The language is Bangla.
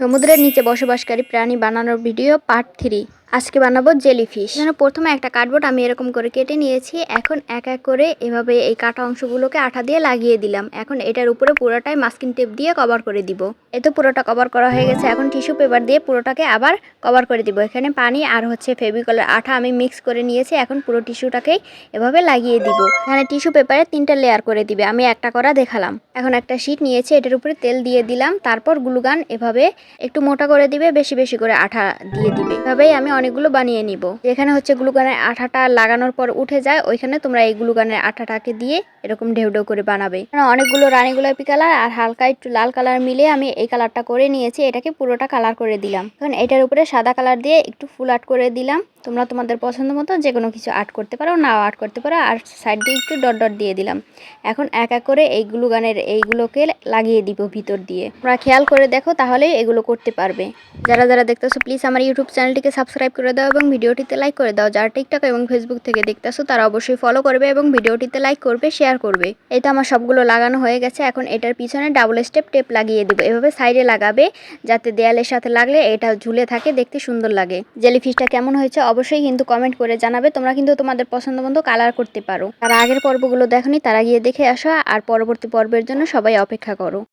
সমুদ্রের নিচে বসবাসকারী প্রাণী বানানোর ভিডিও পার্ট থ্রি। আজকে বানাবো জেলিফিশ। এখানে প্রথমে একটা কার্ডবোর্ড আমি এরকম করে কেটে নিয়েছি। এখন এক এক করে এভাবে এই কাটা অংশগুলোকে আঠা দিয়ে লাগিয়ে দিলাম। এখন এটার উপরে পুরোটাই মাস্কিং টেপ দিয়ে কভার করে দিব। তো পুরোটা কভার করা হয়ে গেছে। এখন টিস্যু পেপার দিয়ে পুরোটাকে আবার কভার করে দিব। এখানে পানি আর হচ্ছে ফেভিকলের আঠা আমি মিক্স করে নিয়েছি। এখন পুরো টিস্যুটাকেই এভাবে লাগিয়ে দিব। এখানে টিস্যু পেপারে তিনটা লেয়ার করে দিবে। আমি একটা করা দেখালাম। এখন একটা শিট নিয়েছি। এটার উপরে তেল দিয়ে দিলাম। তারপর গ্লুগান এভাবে একটু মোটা করে দিবে। বেশি বেশি করে আঠা দিয়ে দিবে। এভাবেই আমি অনেকগুলো বানিয়ে নিব। যেখানে হচ্ছে গ্লুগানের আঠাটা লাগানোর পর উঠে যায়, ওইখানে তোমরা এই গ্লুগানের আঠাটাকে দিয়ে এরকম ঢেউ ঢেউ করে বানাবে। অনেকগুলো রানী গোলাপি কালার আর হালকা একটু লাল কালার মিলে আমি এই কালারটা করে নিয়েছি, এটাকে পুরোটা কালার করে দিলাম। এখন এটার উপরে সাদা কালার দিয়ে একটু ফুল আর্ট করে দিলাম। তোমরা তোমাদের পছন্দ মতো যে কোনো কিছু আর্ট করতে পারো, নাও আর্ট করতে পারো, আর সাইড দিয়ে একটু ডট ডট দিয়ে দিলাম। এখন এক এক করে এই গ্লুগানের এইগুলোকে লাগিয়ে দিব ভিতর দিয়ে। তোমরা খেয়াল করে দেখো, তাহলেই এগুলো করতে পারবে। যারা যারা দেখতেছো, প্লিজ আমার ইউটিউব চ্যানেলটিকে সাবস্ক্রাইব করে দাও এবং ভিডিওটিতে লাইক করে দাও। যারা টিকটক এবং ফেসবুক থেকে দেখতেছো, তারা অবশ্যই ফলো করবে এবং ভিডিওটিতে লাইক করবে শেয়ার করবে। এই তো আমার সবগুলো লাগানো হয়ে গেছে। এখন এটার পিছনে ডাবল স্টেপ টেপ লাগিয়ে দেবো। এভাবে সাইডে লাগাবে, যাতে দেয়ালের সাথে লাগলে এটা ঝুলে থাকে, দেখতে সুন্দর লাগে। জেলিফিশটা কেমন হয়েছে অবশ্যই কিন্তু কমেন্ট করে জানাবে। তোমরা কিন্তু তোমাদের পছন্দ মতো কালার করতে পারো। তার আগের পর্বগুলো দেখনি, তারা গিয়ে দেখে আসো। আর পরবর্তী পর্বের জন্য সবাই অপেক্ষা করো।